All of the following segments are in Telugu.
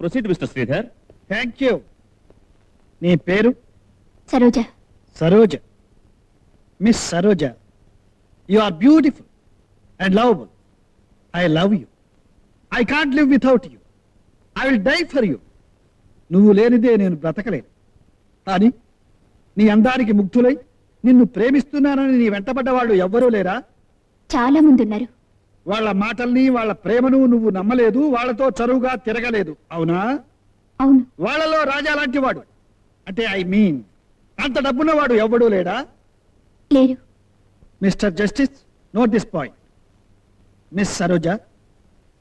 Proceed mister Sridhar thank you నీ పేరు? Saroja. Saroja. Miss Saroja. You are beautiful and lovable I love you I can't live without you I will die for you నువ్వు లేనిదే నేను బ్రతకలేను. కానీ నీ అందానికి ముగ్ధులై నిన్ను ప్రేమిస్తున్నానని నీ వెంటబడ్డ వాళ్ళు ఎవ్వరూ లేరా? చాలా మంది ఉన్నారు. వాళ్ళ మాటల్ని వాళ్ళ ప్రేమను నువ్వు నమ్మలేదు వాళ్ళతో చరువుగా తిరగలేదు. అవునా? అవును. వాళ్ళలో రాజా లాంటి వాడు అంటే ఐ మీన్ అంత డబ్బున్నవాడు ఎవ్వడూ లేడా? లేరు mister justice note this point. Miss Saroja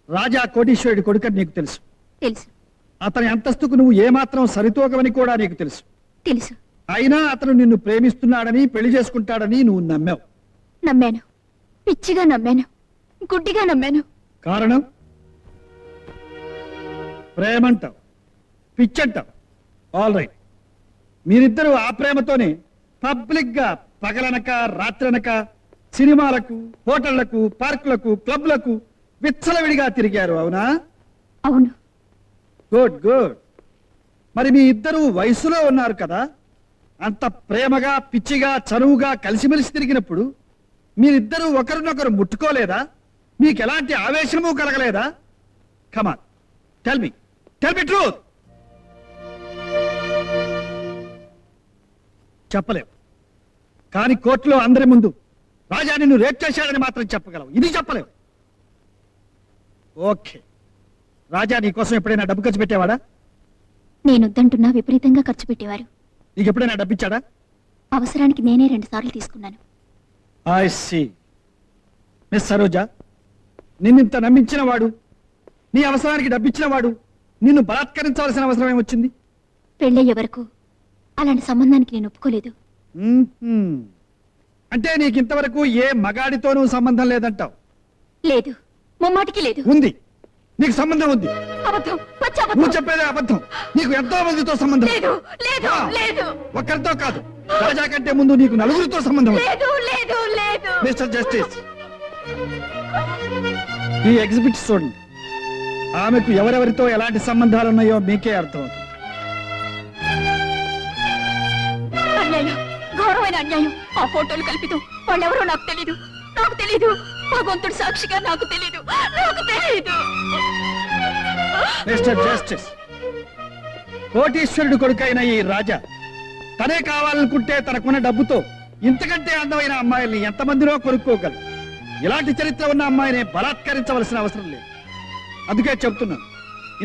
Raja కోటీశ్వరుడి కొడుకని నీకు తెలుసు. తెలుసు. అతని అంతస్తుకు నువ్వు ఏమాత్రం సరితూగవని కూడా నీకు తెలుసు. తెలుసు. అయినా అతను నిన్ను ప్రేమిస్తున్నాడని పెళ్ళి చేసుకుంటాడని నువ్వు నమ్మావు. నమ్మాను. పిచ్చిగా నమ్మాను. గుడ్డిగా నమ్మాను. కారణం? ప్రేమంటావు. పిచ్చంటావు. ఆల్ రైట్ మీరిద్దరూ ఆ ప్రేమతోనే పబ్లిక్గా పగలనక రాత్రనక సినిమాలకు హోటళ్ళకు పార్కులకు క్లబ్లకు విచ్చలవిడిగా తిరిగారు అవునా? అవును. గుడ్ గుడ్ మరి మీ ఇద్దరు వయసులో ఉన్నారు కదా? అంత ప్రేమగా పిచ్చిగా చనువుగా కలిసిమెలిసి తిరిగినప్పుడు మీరిద్దరూ ఒకరినొకరు ముట్టుకోలేదా? మీకు ఎలాంటి ఆవేశము కలగలేదా? Come on tell me tell me truth చెప్పలేవు. కానీ కోర్టులో అందరి ముందు రాజా నిన్ను రేప్ చేశాడని మాత్రం చెప్పగలవు. ఇది చెప్పలేవు. ఓకే. రాజా నీ కోసం ఎప్పుడైనా డబ్బు ఖర్చు పెట్టేవాడా? నేనొద్దంటున్నా విపరీతంగా ఖర్చు పెట్టేవారు. నీకు ఎప్పుడైనా డబ్బు ఇచ్చాడా? అవసరానికి నేనే రెండు సార్లు తీసుకున్నాను. ఐ సి మిస్ సరోజ నిన్నింత నమ్మించిన వాడు నీ అవసరానికి డబ్బిచ్చిన వాడు నిన్ను బలాత్కరించవలసిన అవసరం ఏమొచ్చింది పెళ్ళయ్యే వరకు అలాంటి సంబంధానికి నేను ఒప్పుకోలేదు. అంటే నీకు ఇంతవరకు ఏ మగాడితోనూ సంబంధం లేదంటావు? లేదు. ముమ్మాటికి లేదు. ఉంది. నీకు సంబంధం ఉంది. నువ్వు చెప్పేదే అబద్ధం. నీకు ఎంతో మందితో సంబంధం లేదు లేదు ఆ. లేదు. ఒక్కరితో కాదు. రాజా కంటే ముందు నీకు నలుగురితో సంబంధం ఉంది. లేదు లేదు లేదు. Mister justice. ఈ ఎగ్జిబిట్ చూడండి. ఆమెకు ఎవరెవరితో ఎలాంటి సంబంధాలు ఉన్నాయో మీకే అర్థమవుతుంది. అన్యాయం ఘోరమైన అన్యాయం. ఆ ఫోటోలు కల్పితం వాళ్ళెవరో నాకు తెలీదు. నాకు తెలీదు. భగవంతుడు సాక్షిగా నాకు తెలీదు. నాకు తెలీదు. మిస్టర్ జస్టిస్ కోటీశ్వరుడు కొడుకైన ఈ రాజా తనే కావాలనుకుంటే తనకున్న డబ్బుతో ఇంతకంటే అందమైన అమ్మాయిల్ని ఎంతమందినో కొనుక్కోగలరు ఇలాంటి చరిత్ర ఉన్న అమ్మాయిని బలాత్కరించవలసిన అవసరం లేదు. అందుకే చెప్తున్నాను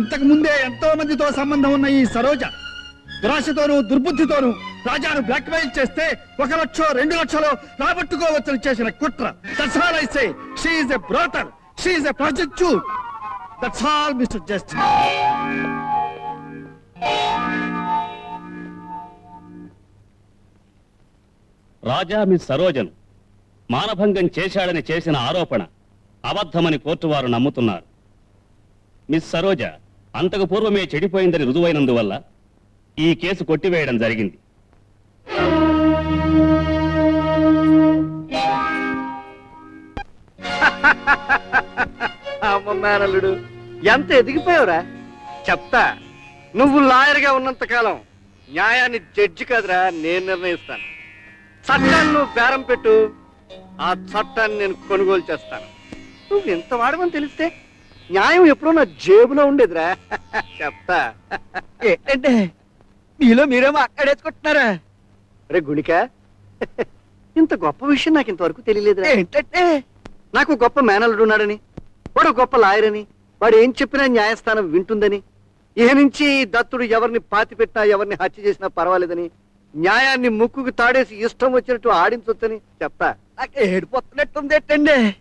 ఇంతకు ముందే ఎంతో మందితో సంబంధం ఉన్న ఈ సరోజ దురాశతోనూ దుర్బుద్ధితోనూ రాజాను బ్లాక్మెయిల్ చేస్తే ఒక లక్షో రెండు లక్షలో రాబట్టుకోవచ్చని చేసిన కుట్ర. That's all I say is a brother she a project that's all mister justice Raja miss సరోజను మానభంగం చేశాడని చేసిన ఆరోపణ అబద్ధమని కోర్టు వారు నమ్ముతున్నారు. మిస్ సరోజ అంతకు పూర్వమే చెడిపోయిందని రుజువైనందువల్ల ఈ కేసు కొట్టివేయడం జరిగింది. అమ్మ మేనల్లుడు ఎంత ఎదిగిపోయావురా? చెప్తా నువ్వు లాయర్గా ఉన్నంత కాలం న్యాయాన్ని జడ్జి కాదురా నేను నిర్ణయిస్తాను. చట్టాన్ని నువ్వు బేరం పెట్టు ఆ చట్టాన్ని నేను కొనుగోలు చేస్తాను. నువ్వు ఎంత వాడమని తెలిస్తే న్యాయం ఎప్పుడో నా జేబులో ఉండేదిరా. చెప్తా. ఏంటంటే మీలో మీరేమో అక్కడేసుకుంటున్నారా రే గుణిక ఇంత గొప్ప విషయం నాకు ఇంతవరకు తెలియలేదురా. ఏంటంటే? నాకు గొప్ప మేనల్లుడు ఉన్నాడని వాడు గొప్ప లాయర్ అని వాడు ఏం చెప్పినా న్యాయస్థానం వింటుందని ఇహ నుంచి దత్తుడు ఎవరిని పాతి పెట్టినా ఎవరిని హత్య చేసినా పర్వాలేదని న్యాయాన్ని ముక్కుకు తాడేసి ఇష్టం వచ్చినట్టు ఆడించొచ్చని చెప్తా. నాకు ఏడిపోతున్నట్టుంది ఏంటండి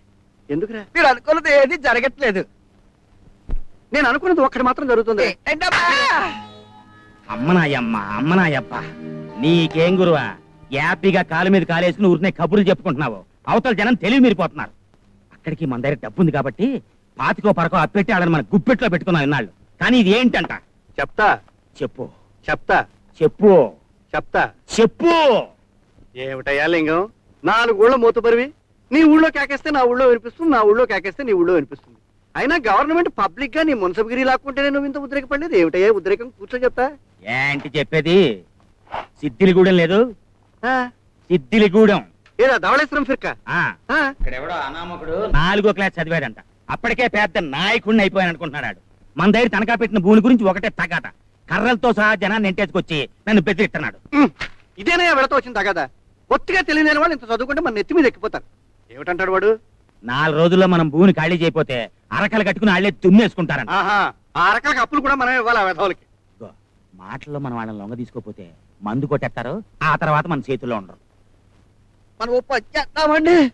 ఎందుకురా? మీరు అనుకున్నది ఏది జరగట్లేదు. నేను అనుకున్నది ఒక్కటి మాత్రం జరుగుతుంది? అమ్మనాయమ్మ అమ్మనాయప్ప నీకేం గురువా? యాపీగా కాలు మీద కాలేసుకుని ఊరినే కబుర్లు చెప్పుకుంటున్నావు. అవతల జనం తెలివి మీరిపోతున్నారు. అక్కడికి మన దగ్గర డబ్బు ఉంది కాబట్టి పాతికో పరకో అప్పెట్టి వాళ్ళని మన గుప్పెట్లో పెట్టుకున్నాం ఇన్నాళ్ళు. కానీ ఇది ఏంటంట? చెప్తా. చెప్పు. చెప్తా. చెప్పు. చెప్తా. చెప్పు. ఏమిటయ్యా లింగం? నాలుగు ఊళ్ళో మూతపరివి నీ ఊళ్ళో కేకేస్తే నా ఊళ్ళో వినిపిస్తుంది నా ఊళ్ళో కేకేస్తే నీ ఊళ్ళో వినిపిస్తుంది. అయినా గవర్నమెంట్ పబ్లిక్గా నీ మున్సబగిరి లాక్కుంటేనే నువ్వు ఇంత ఉద్రేకపడలేదు ఏమిటయ్యా ఉద్రేకం? కూర్చొని చెప్తా. ఏంటి చెప్పేది? సిద్ధిలిగూడెం లేదు. ఆ, సిద్ధిలిగూడెం. ఏదా ధవళేశ్వరం ఫిర్క? ఆ. ఆ, ఇక్కడెవడో అనామకుడు. నాలుగో క్లాస్ చదివాడంట. అప్పటికే పెద్ద నాయకుడిని అయిపోయాను అనుకుంటున్నాడు మన దగ్గర తనఖా పెట్టిన భూమి గురించి ఒకటే తగాట కర్రలతో సహా జనాన్ని ఎంటేసుకొచ్చి నన్ను బెదిరిస్తున్నాడు. ఇదేనయ్యా వెళత వచ్చింది తగదా ఒత్తిగా తెలియని వాళ్ళు ఇంత చదువుకుంటే మన నెత్తి మీద ఎక్కిపోతారు. ఏమిటంటాడు వాడు? నాలుగు రోజుల్లో మనం భూమిని ఖాళీ చేయకపోతే అరకలు కట్టుకుని వాళ్ళే తుమ్మేసుకుంటారంట ఆహా ఆ అప్పులు కూడా మనం ఇవ్వాలి ఆ వెధవులకి? మాటల్లో మనం వాళ్ళని లొంగ తీసుకోపోతే మందు కొట్టేస్తారు ఆ తర్వాత మన చేతుల్లో ఉండరు. మనం ఓ పని చేద్దామండి.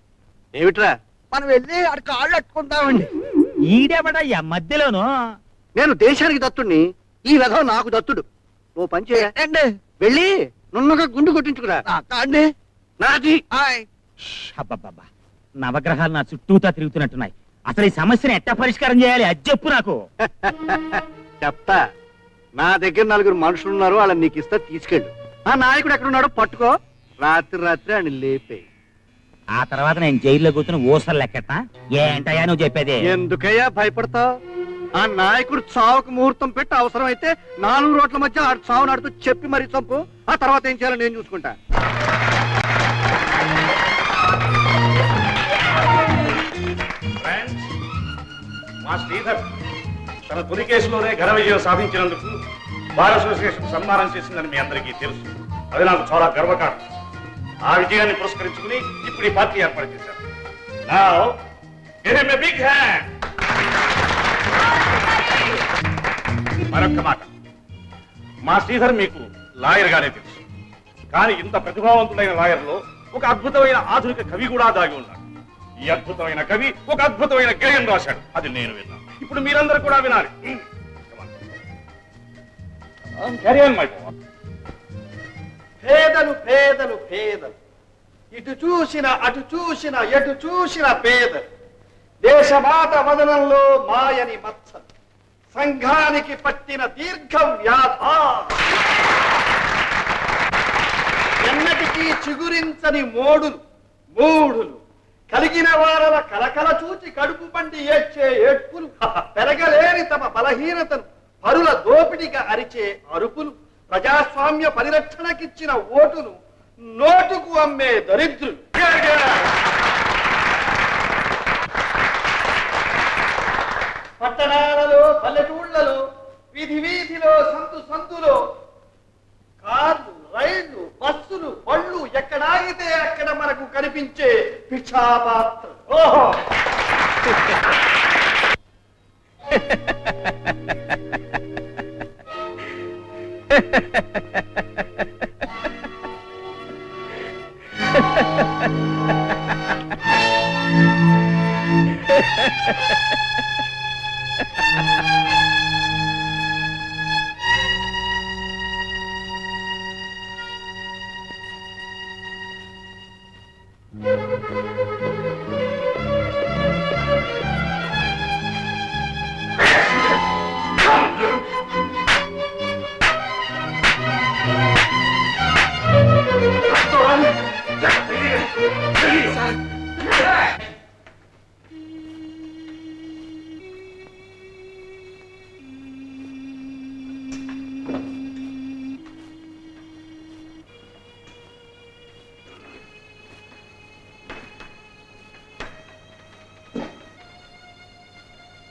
ఏమిట్రా? మనం వెళ్ళి ఆడ కాళ్ళు అట్టుకుందామండి. ఈడెవడయ్యా మధ్యలోను? నేను దేశానికి దత్తుడిని ఈ వెధవ నాకు దత్తుడు. ఓ పని చేయ. ఏంటండి? వెళ్ళి నున్నగా గుండు కొట్టించుకురా. అండి నాది. అబ్బబ్బబ్బా. నవగ్రహాలు నా చుట్టూతా తిరుగుతున్నట్టున్నాయి. అసలు ఈ సమస్యను ఎట్టా పరిష్కారం చేయాలి? అది చెప్పు నాకు. చెప్తా. నా దగ్గర నలుగురు మనుషులు ఉన్నారు వాళ్ళని నీకు ఇస్తా తీసుకెళ్ళు. ఆ నాయకుడు ఎక్కడున్నాడో పట్టుకో. రాత్రి రాత్రి ఆయన లేపే. ఆ తర్వాత నేను జైల్లో కూర్చుని ఊసలు లెక్కట ఏంటయ్యా నువ్వు చెప్పేది? ఎందుకయ్యా భయపడతావు? ఆ నాయకుడు చావుకు ముహూర్తం పెట్టి అవసరమైతే నాలుగు రోడ్ల మధ్య ఆడు చావు నాడుతూ చెప్పి మరీ చంపు. ఆ తర్వాత ఏం చేయాలో నేను చూసుకుంటా. మా శ్రీధర్ తన తొలి కేసులోనే ఘన విజయం సాధించినందుకు బార్ అసోసియేషన్ సన్మానం చేసిందని మీ అందరికీ తెలుసు. అది నాకు చాలా గర్వకారణం. ఆ విజయాన్ని పురస్కరించుకుని ఇప్పుడు ఈ పార్టీ ఏర్పాటు చేశారు. Now, మరొక్క మాట. మా శ్రీధర్ మీకు లాయర్ గానే తెలుసు. కానీ ఇంత ప్రతిభావంతుడైన లాయర్లో ఒక అద్భుతమైన ఆధునిక కవి కూడా దాగి ఉన్నాడు. ఈ అద్భుతమైన కవి ఒక అద్భుతమైన గేయం రాశాడు. అది నేను విన్నాను. ఇప్పుడు మీరందరూ కూడా వినాలి. పేదలు పేదలు పేదలు. ఇటు చూసిన అటు చూసిన ఎటు చూసిన పేదలు. దేశమాత వదనంలో మాయని మత్సలు. సంఘానికి పట్టిన దీర్ఘ వ్యాధ. ఎన్నటికీ చిగురించని మోడులు మూడులు. కలిగిన వారల కలకల చూచి కడుపు పండి ఏడ్చే ఏడ్పులు. పెరగలేని తమ బలహీనతను పరుల దోపిడిగా అరిచే అరుపులు. ప్రజాస్వామ్య పరిరక్షణకిచ్చిన ఓటును నోటుకు అమ్మే దరిద్రులు. పట్టణాల పల్లెటూళ్ళలో వీధి వీధిలో సంతు సంతులో కార్లు రైళ్ళు బస్సులు బళ్ళు ఎక్కడాగితే అక్కడ మనకు కనిపించే భిక్షాపాత్ర. ఓహో!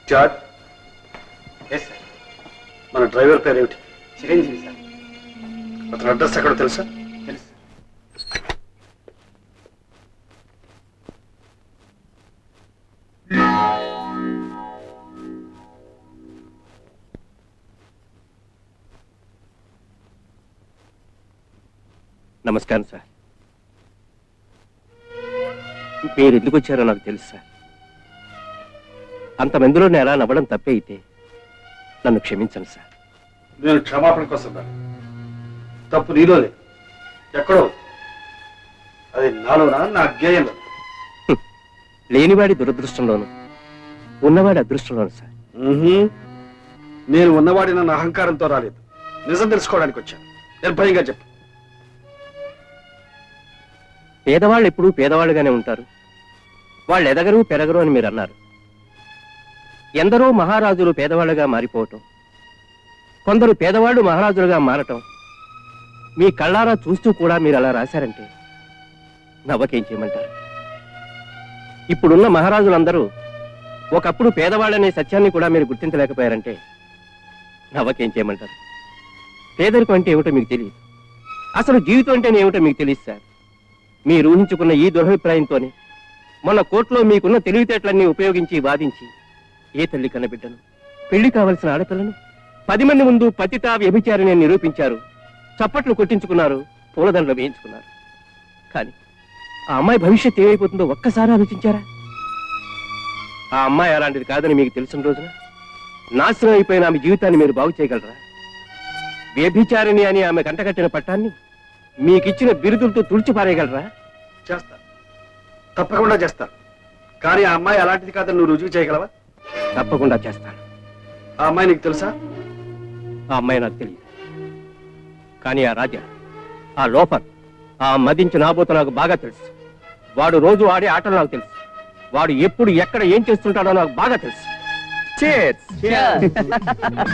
జార్జ్? మన డ్రైవర్ పేరు ఏమిటి చిరంజీవి సార్ అతని అడ్రస్ ఎక్కడో తెలుసా? తెలుసు. నమస్కారం సార్ మీరు ఎందుకు వచ్చారో నాకు తెలుసు సార్ అంతమందిలో నేను ఎలా నవ్వడం తప్పే అయితే నన్ను క్షమించండి సార్. నేను క్షమాపణ కోసం రా. తప్పు నీలోనే. ఎక్కడో అది నాలోనా? నా గేయంలో. లేనివాడి దురదృష్టంలోను ఉన్నవాడి అదృష్టంలోను సార్. నేను ఉన్నవాడి నన్ను అహంకారంతో రాలేదు. నిజం తెలుసుకోవడానికి వచ్చాను. నిర్భయంగా చెప్పు. పేదవాళ్ళు ఎప్పుడూ పేదవాళ్ళుగానే ఉంటారు. వాళ్ళు ఎదగరు పెరగరు అని మీరు అన్నారు. ఎందరో మహారాజులు పేదవాళ్ళుగా మారిపోవటం కొందరు పేదవాళ్ళు మహారాజులుగా మారటం మీ కళ్ళారా చూస్తూ కూడా మీరు అలా రాశారంటే నవ్వకేం చేయమంటారు? ఇప్పుడున్న మహారాజులందరూ ఒకప్పుడు పేదవాళ్ళనే సత్యాన్ని కూడా మీరు గుర్తించలేకపోయారంటే నవ్వకేం చేయమంటారు? పేదరికం అంటే ఏమిటో మీకు తెలియదు. అసలు జీవితం అంటేనే ఏమిటో మీకు తెలియదు సార్. మీరు ఊహించుకున్న ఈ దురభిప్రాయంతోనే మొన్న కోర్టులో మీకున్న తెలివితేటలన్నీ ఉపయోగించి వాదించి ఏ తల్లి కన్నబిడ్డను పెళ్ళి కావలసిన ఆడపిల్లను? పది మంది ముందు పతిత వ్యభిచారిని నిరూపించారు. చప్పట్లు కొట్టించుకున్నారు పూలదండలు వేయించుకున్నారు. కానీ ఆ అమ్మాయి భవిష్యత్ ఏమైపోతుందో ఒక్కసారి ఆలోచించారా? ఆ అమ్మాయి అలాంటిది కాదని మీకు తెలిసిన రోజున నాశనం అయిపోయిన ఆమె జీవితాన్ని మీరు బాగు చేయగలరా? వ్యభిచారిణి అని ఆమె కంటకట్టిన పట్టాన్ని మీకిచ్చిన బిరుదులతో తుడిచిపారేయగలరా చేస్తా. తప్పకుండా చేస్తా. కానీ ఆ అమ్మాయి అలాంటిది కాదని నువ్వు రుజువు చేయగలవా? తప్పకుండా చేస్తాను. ఆ అమ్మాయి నీకు తెలుసా? ఆ అమ్మాయి నాకు తెలియదు. కానీ ఆ రాజా ఆ లోపర్ ఆ మదించి నాబోత నాకు బాగా తెలుసు. వాడు రోజు ఆడే ఆటలు నాకు తెలుసు. వాడు ఎప్పుడు ఎక్కడ ఏం చేస్తుంటాడో నాకు బాగా తెలుసు.